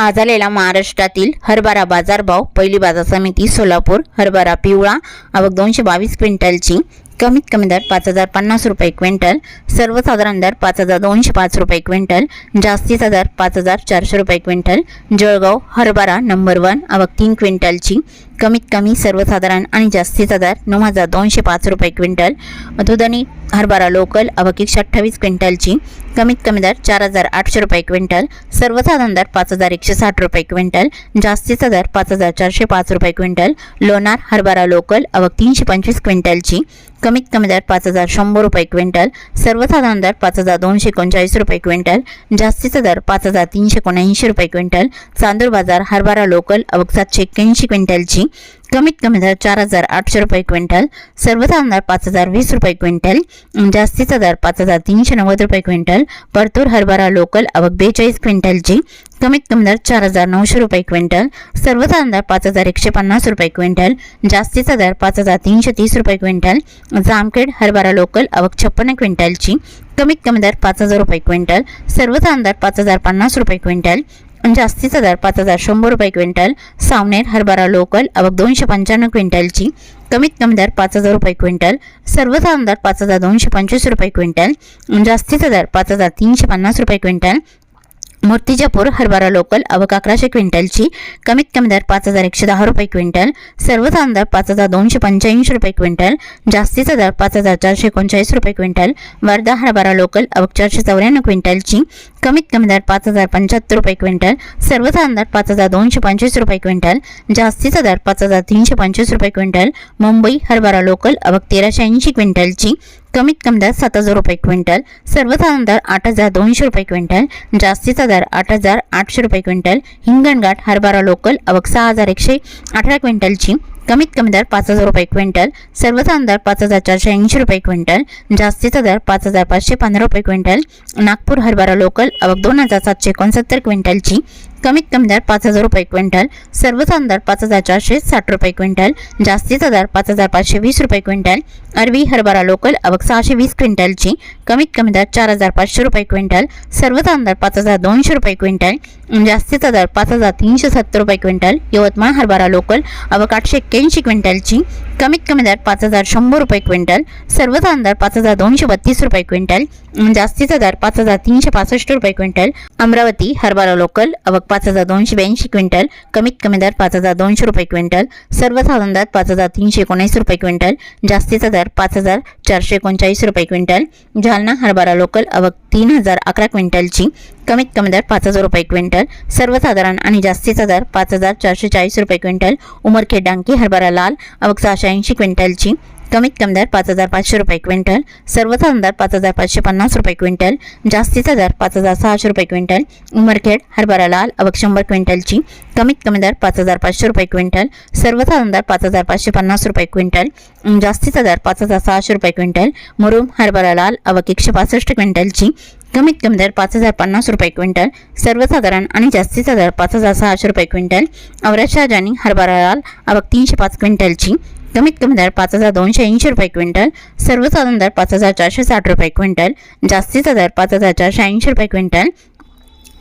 आज आलेला महाराष्ट्रातील हरभरा बाजारभाव पहिली बाजार समिती सोलापूर हरभरा पिवळा आवक दोनशे बावीस क्विंटलची. कमीत कमी दर पाच हजार पन्नास रुपये क्विंटल. सर्वसाधारण दर पाच हजार दोनशे पाच रुपये क्विंटल. जास्तीचा दर पाच हजार चारशे रुपये क्विंटल. जळगाव हरभरा नंबर वन आवक तीन क्विंटलची. कमीत कमी सर्वसाधारण आणि जास्तीचा दर नऊ हजार दोनशे पाच रुपये क्विंटल. मधुदनी हरभरा लोकल आवक एकशे अठ्ठावीस क्विंटलची. कमीत कमी दर चार हजार आठशे रुपये क्विंटल. सर्वसाधारण दर पाच हजार एकशे साठ रुपये क्विंटल. जास्तीचा दर पाच हजार चारशे पाच रुपये क्विंटल. लोणार हरभरा लोकल अवक तीनशे पंचवीस क्विंटलची. कमीत कमी दर पाच हजार शंभर रुपये क्विंटल. सर्वसाधारण दर पाच हजार दोनशे एकोणचाळीस रुपये क्विंटल. जास्तीचा दर पाच हजार तीनशे एकोणऐंशी रुपये क्विंटल. चांदूर बाजार हरभरा लोकल अवक सातशे एक्क्याऐंशी क्विंटलची. कमीत कमी दर चार हजार आठशे रुपये क्विंटल सर्वसाधारण दर पाच हजार वीस रुपये क्विंटल जास्तीचा दर पाच हजार तीनशे नव्वद रुपये क्विंटल परतूर हरभरा लोकल आवक बेचाळीस क्विंटलची कमीत कमी दर चार हजार नऊशे रुपये क्विंटल सर्वसाधारण दर पाच हजार एकशे पन्नास रुपये क्विंटल जास्तीचा दर पाच हजार तीनशे तीस रुपये क्विंटल जामखेड हरभरा लोकल आवक छप्पन्न क्विंटलची कमीत कमी दर पाच हजार रुपये क्विंटल सर्वसाधारण दर पाच हजार पन्नास रुपये क्विंटल म्हणजे जास्तीचा दर पाच हजार शंभर रुपये क्विंटल. सावनेर हरभरा लोकल आवक दोनशे पंच्याण्णव क्विंटलची. कमीत कमी दर पाच हजार रुपये क्विंटल. सर्वसाधारण दर पाच हजार दोनशे पंचवीस रुपये क्विंटल. म्हणजे जास्तीचा दर पाच हजार तीनशे पन्नास रुपये क्विंटल. मूर्तिजापूर हरभरा लोकल अवक अकराशे क्विंटलची कमीत कमी दर पाच हजार एकशे दहा रुपये क्विंटल सर्वसाधारण दर पाच हजार दोनशे पंच्याऐंशी रुपये क्विंटल जास्तीचा दर पाच हजार चारशे एकोणचाळीस रुपये क्विंटल वर्धा हरभरा लोकल अवक चारशे चौऱ्याण्णव क्विंटलची कमीत कमी दर पाच हजार पंच्याहत्तर रुपये क्विंटल सर्वसाधारण दर पाच हजार दोनशे पंचवीस रुपये क्विंटल जास्तीचा दर पाच हजार तीनशे पंचवीस रुपये क्विंटल मुंबई हरभरा लोकल अवक तेराशे ऐंशी क्विंटलची कमीत कमी दर सात हजार रुपये क्विंटल सर्वसाधारण दर आठ हजार दोनशे रुपये क्विंटल जास्तीचा दर आठ हजार आठशे रुपये क्विंटल हिंगणघाट हरभरा लोकल आवक सहा हजार एकशे अठरा क्विंटलची कमीत कमी दर पाच हजार रुपये क्विंटल सर्वसाधारण दर पाच हजार चारशे ऐंशी रुपये क्विंटल जास्तीचा दर पाच हजार पाचशे पंधरा रुपये क्विंटल नागपूर हरभरा लोकल अवक दोन हजार सातशे एकोणसत्तर क्विंटलची कमीत कमी दर पाच हजार रुपये क्विंटल सर्वसाधारण दर पाच हजार चारशे साठ रुपये क्विंटल जास्तीचा दर पाच हजार पाचशे वीस रुपये क्विंटल अरवी हरभरा लोकल आवक सहाशे वीस क्विंटलची कमीत कमी दर चार हजार पाचशे रुपये क्विंटल सर्वसाधारण दर पाच हजार दोनशे रुपये क्विंटल जास्तीचा दर पाच हजार तीनशे सत्तर रुपये क्विंटल यवतमाळ हरभरा लोकल आवक आठशे एक्क्याऐंशी क्विंटलची कमीत कमी दर पाच हजार शंभर रुपये क्विंटल सर्वसाधारण दर पाच हजार दोनशे बत्तीस रुपये क्विंटल जास्तीचा दर पाच हजार तीनशे पासष्ट रुपये क्विंटल अमरावती हरभरा लोकल आवक पाच हजार दोनशे ब्याऐंशी क्विंटल कमीत कमी दर पाच हजार दोनशे रुपये क्विंटल सर्वसाधारण दर पाच हजार तीनशे एकोणीस रुपये क्विंटल जास्तीचा दर पाच हजार चारशे एकोणचाळीस रुपये क्विंटल जालना हरभरा लोकल आवक तीन हजार अकरा क्विंटलची कमीत कमी दर पाच हजार रुपये क्विंटल सर्वसाधारण आणि जास्तीचा दर पाच हजार चारशे चाळीस रुपये क्विंटल उमरखेड डांकी हरभरा लाल आवक सहाशे ऐंशी क्विंटलची कमीत कमी दर पाच हजार पाचशे रुपये क्विंटल सर्वसाधारण दर पाच हजार पाचशे पन्नास रुपये क्विंटल जास्तीचा दर पाच हजार सहाशे रुपये क्विंटल उमरखेड हरभरा लाल अवक शंभर क्विंटलची कमीत कमी दर पाच हजार पाचशे रुपये क्विंटल सर्वसाधारण दर पाच हजार पाचशे पन्नास रुपये क्विंटल जास्तीचा दर पाच हजार सहाशे रुपये क्विंटल मुरुम हरभरा लाल अवक एकशे पासष्ट क्विंटलची कमीत कमी दर पाच हजार पन्नास रुपये क्विंटल सर्वसाधारण आणि जास्तीचा दर पाच हजार सहाशे रुपये क्विंटल औरत जानी हरभरा लाल आवक तीनशे पाच क्विंटलची कमीत कमी दर पाच हजार दोनशे ऐंशी रुपये क्विंटल सर्वसाधारण दर पाच हजार चारशे साठ रुपये क्विंटल जास्तीचा दर पाच हजार चारशे ऐंशी रुपये क्विंटल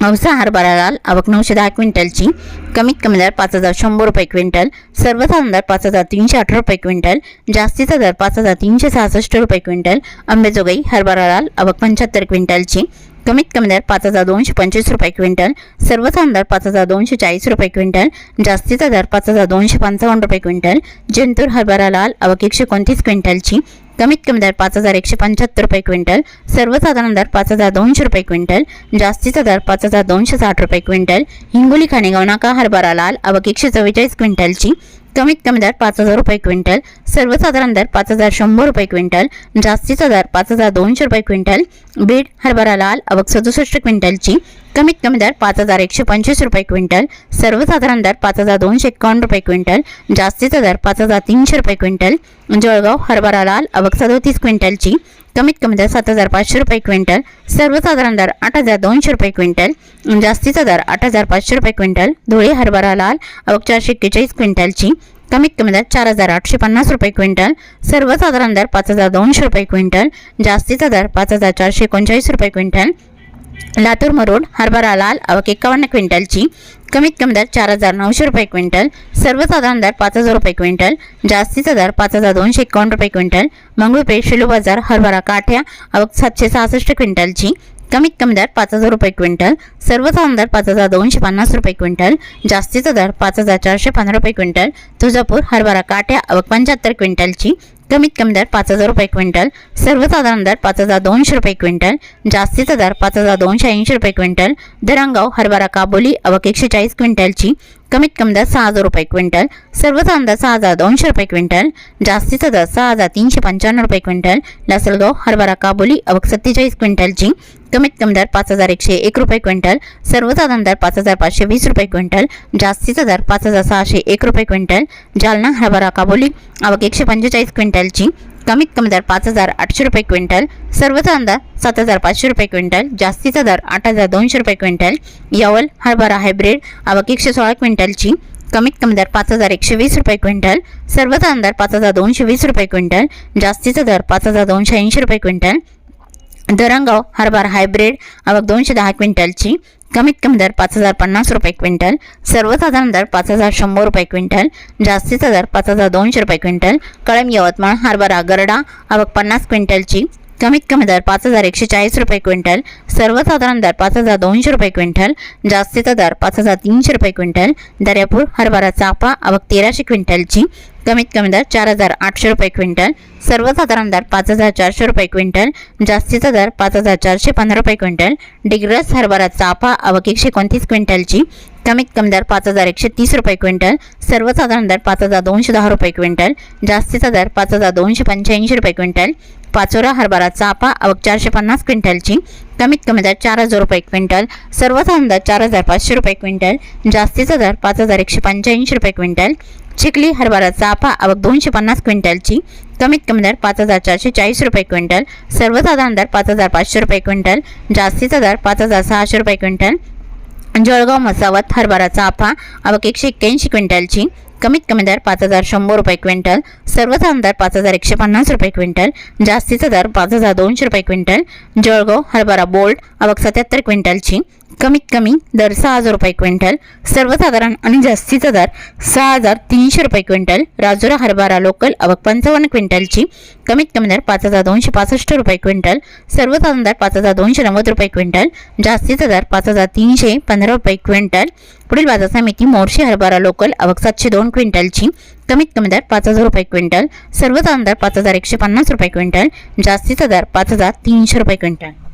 औसा हरभरा लाल आवक नऊशे दहा क्विंटलची कमीत कमी दर पाच हजार शंभर रुपये क्विंटल सर्वसाधारण दर पाच हजार तीनशे अठरा रुपये क्विंटल जास्तीचा दर पाच हजार तीनशे सहासष्ट रुपये क्विंटल अंबेजोगाई हरभरा लाल आवक पंच्याहत्तर क्विंटलची कमीत कमी दर पाच हजार दोनशे पंचवीस रुपये क्विंटल सर्वसाधारण दर पाच हजार दोनशे चाळीस रुपये क्विंटल जास्तीचा दर पाच हजार दोनशे पंचावन्न रुपये क्विंटल जिंतूर हरभरा लाल अवक एकशे एकोणतीस क्विंटलची कमीत कमी दर पाच हजार एकशे पंच्याहत्तर रुपये क्विंटल सर्वसाधारण दर पाच हजार दोनशे रुपये क्विंटल जास्तीचा दर पाच हजार दोनशे साठ रुपये क्विंटल हिंगोली खाणेगाव नाका हरभरा लाल अवक एकशे चव्वेचाळीस क्विंटलची कमीत कमी दर पाच हजार रुपये क्विंटल सर्वसाधारण दर पाच हजार शंभर रुपये क्विंटल जास्तीचा दर पाच हजार दोनशे रुपये क्विंटल बीड हरभरा लाल अवक सदुसष्ट क्विंटलची कमीत कमी दर पाच हजार एकशे पंचवीस रुपये क्विंटल सर्वसाधारण दर पाच हजार दोनशे एकावन्न रुपये क्विंटल जास्तीचा दर पाच हजार तीनशे रुपये क्विंटल जळगाव हरभरा लाल अवक सदोतीस क्विंटलची कमीत कमी दर सात हजार पाचशे रुपये क्विंटल सर्वसाधारण दर आठ हजार दोनशे रुपये क्विंटल जास्तीचा दर आठ हजार पाचशे रुपये क्विंटल धुळे हरभरा लाल अवक चारशे एक्केचाळीस क्विंटलची कमीत कमी दर चार हजार आठशे पन्नास रुपये क्विंटल सर्वसाधारण दर पाच हजार दोनशे रुपये क्विंटल जास्तीचा दर पाच हजार चारशे एकोणचाळीस रुपये क्विंटल लातूर मरोड हरभरा लाल अवक एकावन्न क्विंटलची. कमीत कमी दर चार हजार नऊशे रुपये क्विंटल. सर्वसाधारण दर पाच हजार रुपये क्विंटल. जास्तीचा दर पाच हजार दोनशे एकावन्न रुपये क्विंटल. मंगळूरपेठ शिलू बाजार हरभरा काठ्या अवक सातशे सहासष्ट क्विंटलची. कमीत कमी दर पाच हजार रुपये क्विंटल. सर्वसाधारण दर पाच हजार दोनशे पन्नास रुपये क्विंटल. जास्तीचा दर पाच हजार चारशे पंधरा रुपये क्विंटल. तुळजापूर हरभरा काठ्या अवक पंच्याहत्तर क्विंटलची. कमीत कमी दर पाच हजार रुपये क्विंटल सर्वसाधारण दर पाच हजार दोनशे रुपये क्विंटल जास्तीचा दर पाच हजार दोनशे ऐंशी रुपये क्विंटल धरणगाव हरभरा काबोली अवक एकशे चाळीस क्विंटलची कमीत कमी दर सहा हजार रुपये क्विंटल सर्वसाधारण दर सहा हजार दोनशे रुपये क्विंटल जास्तीचा दर सहा हजार तीनशे पंच्याण्णव रुपये क्विंटल लासलगाव हरभरा काबोली अवक सत्तेचाळीस क्विंटलची कमीत कमी दर पाच हजार एकशे एक रुपये क्विंटल सर्वसाधारण दर पाच हजार पाचशे वीस रुपये क्विंटल जास्तीचा दर पाच हजार सहाशे एक रुपये क्विंटल जालना हरभरा काबोली आवक एकशे पंचेचाळीस क्विंटलची कमीत कमी दर पाच हजार आठशे रुपये क्विंटल सर्वसाधारण दर सात हजार पाचशे रुपये क्विंटल जास्तीचा दर आठ हजार दोनशे रुपये क्विंटल यवल हरभरा हायब्रिड अवक एकशे सोळा क्विंटलची कमीत कमी दर पाच हजार एकशे वीस रुपये क्विंटल सर्वसाधारण दर पाच हजार दोनशे वीस रुपये क्विंटल जास्तीचा दर पाच हजार दोनशे ऐंशी रुपये क्विंटल दरंगाव हरभरा हायब्रिड आवक दोनशे दहा क्विंटलची कमीत कमी दर पाच हजार पन्नास रुपये क्विंटल सर्वसाधारण दर पाच हजार शंभर रुपये क्विंटल जास्तीचा दर पाच हजार दोनशे रुपये क्विंटल कळम यवतमाळ हरभरा गरडा आवक पन्नास क्विंटलची कमीत कमी दर पाच हजार एकशे चाळीस रुपये क्विंटल सर्वसाधारण दर पाच हजार दोनशे रुपये क्विंटल जास्तीचा दर पाच हजार तीनशे रुपये क्विंटल दर्यापूर हरभरा चापा आवक तेराशे क्विंटलची कमीत कमी दर चार हजार आठशे रुपये क्विंटल सर्वसाधारण दर पाच हजार चारशे रुपये क्विंटल जास्तीचा दर पाच हजार चारशे पंधरा रुपये क्विंटल डिग्रस हरभरा चाफा अवक एकशे एकोणतीस क्विंटलची कमीत कमी दर पाच हजार एकशे तीस रुपये क्विंटल सर्वसाधारण दर पाच हजार दोनशे दहा रुपये क्विंटल जास्तीचा दर पाच हजार दोनशे पंच्याऐंशी रुपये क्विंटल पाचोरा हरभरा चापा अवक चारशे पन्नास क्विंटलची. कमीत कमी दर चार हजार रुपये क्विंटल. सर्वसाधारण दर चार हजार पाचशे रुपये क्विंटल. जास्तीचा दर पाच हजार एकशे पंच्याऐंशी रुपये क्विंटल. चिखली हरभरा चाफा आवक दोनशे पन्नास क्विंटलची. कमीत कमी दर पाच हजार चारशे चाळीस रुपये क्विंटल. सर्वसाधारण दर पाच हजार पाचशे रुपये क्विंटल. जास्तीचा दर पाच हजार सहाशे रुपये क्विंटल. जळगाव मसावत हरभरा चाफा अवक एकशे एक्क्याऐंशी क्विंटलची. कमीत कमी दर पाच हजार शंभर रुपये क्विंटल सर्वसाधारण दर पाच हजार एकशे पन्नास रुपये क्विंटल जास्तीचा दर पाच हजार दोनशे रुपये क्विंटल जळगाव हरभरा बोल्ट अवक सत्याहत्तर क्विंटलची कमीत कमी दर सहा हजार रुपये क्विंटल सर्वसाधारण आणि जास्तीचा दर सहा हजार तीनशे रुपये क्विंटल राजुरा हरभरा लोकल अवक पंचावन्न क्विंटलची कमीत कमी दर पाच हजार दोनशे पासष्ट रुपये क्विंटल सर्वसाधारण दर पाच हजार दोनशे नव्वद रुपये क्विंटल जास्तीचा दर पाच हजार तीनशे पंधरा रुपये क्विंटल. पुढील बाजार समिती मोर्शी हरभरा लोकल अवक सातशे दोन क्विंटलची कमीत कमी दर पाच हजार रुपये क्विंटल सर्वसाधारण दर पाच हजार एकशे पन्नास रुपये क्विंटल जास्तीचा दर पाच हजार तीनशे रुपये क्विंटल.